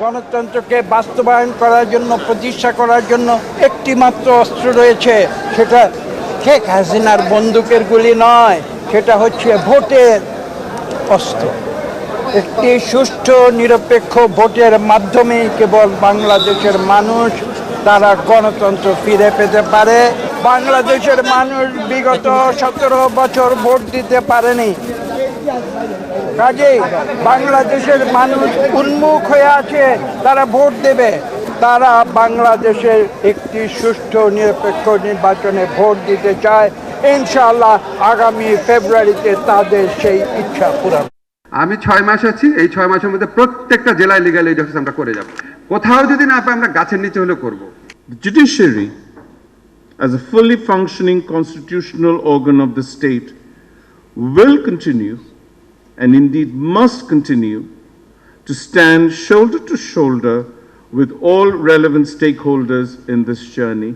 গণতন্ত্রকে বাস্তবায়ন করার জন্য, প্রতিষ্ঠা করার জন্য একটি মাত্র অস্ত্র রয়েছে। সেটা শেখ হাসিনার বন্দুকের গুলি নয়, সেটা হচ্ছে ভোটের অস্ত্র। একটি সুষ্ঠু, নিরপেক্ষ ভোটের মাধ্যমে কেবল বাংলাদেশের মানুষ তারা গণতন্ত্র ফিরে পেতে পারে। বাংলাদেশের মানুষ বিগত সতেরো বছর ভোট দিতে পারেনি। কাজেই বাংলাদেশের মানুষ উন্মুখ হয়ে আছে তারা ভোট দেবে। তারা বাংলাদেশের একটি সুষ্ঠু নিরপেক্ষ নির্বাচনে ভোট দিতে চায়। ইনশাআল্লাহ আগামী ফেব্রুয়ারিতে তাদের সেই ইচ্ছা পূরণ। আমি ছয় মাস আছি এই ছয় মাসের মধ্যে প্রত্যেকটা জেলায় লিগাল এইড অফিস আমরা করে যাব। কোথাও যদি না পাই আমরা গাছের নিচে হলেও করব। Judiciary, as a fully functioning constitutional organ of the state, will continue and indeed must continue to stand shoulder to shoulder with all relevant stakeholders in this journey